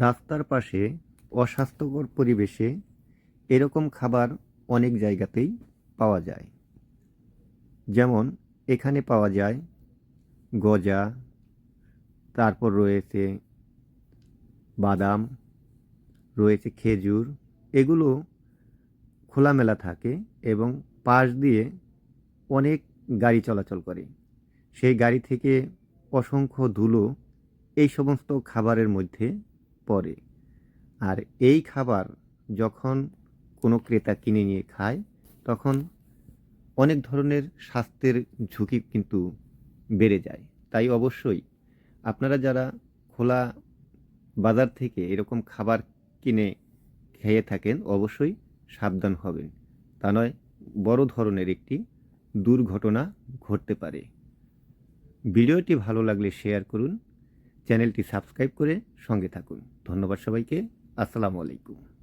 রাস্তার পাশে অস্বাস্থ্যকর পরিবেশে এরকম খাবার অনেক জায়গাতেই পাওয়া যায়। যেমন এখানে পাওয়া যায় গজা, তারপর রয়েছে বাদাম, রয়েছে খেজুর, এগুলো খোলামেলা থাকে এবং পাশ দিয়ে অনেক গাড়ি চলাচল করে। সেই গাড়ি থেকে অসংখ্য ধুলো এই সমস্ত খাবারের মধ্যে পড়ে আর এই খাবার যখন কোনো ক্রেতা কিনে নিয়ে খায়, তখন অনেক ধরনের স্বাস্থ্যের ঝুঁকি কিন্তু বেড়ে যায়। তাই অবশ্যই আপনারা যারা খোলা বাজার থেকে এরকম খাবার কিনে খেয়ে থাকেন, অবশ্যই সাবধান হবেন। তা নয়, বড় ধরনের একটি দুর্ঘটনা ঘটতে পারে। ভিডিওটি ভালো লাগলে শেয়ার করুন চ্যানেলটি সাবস্ক্রাইব করে সঙ্গে থাকুন। ধন্যবাদ সবাইকে। আসসালামু আলাইকুম।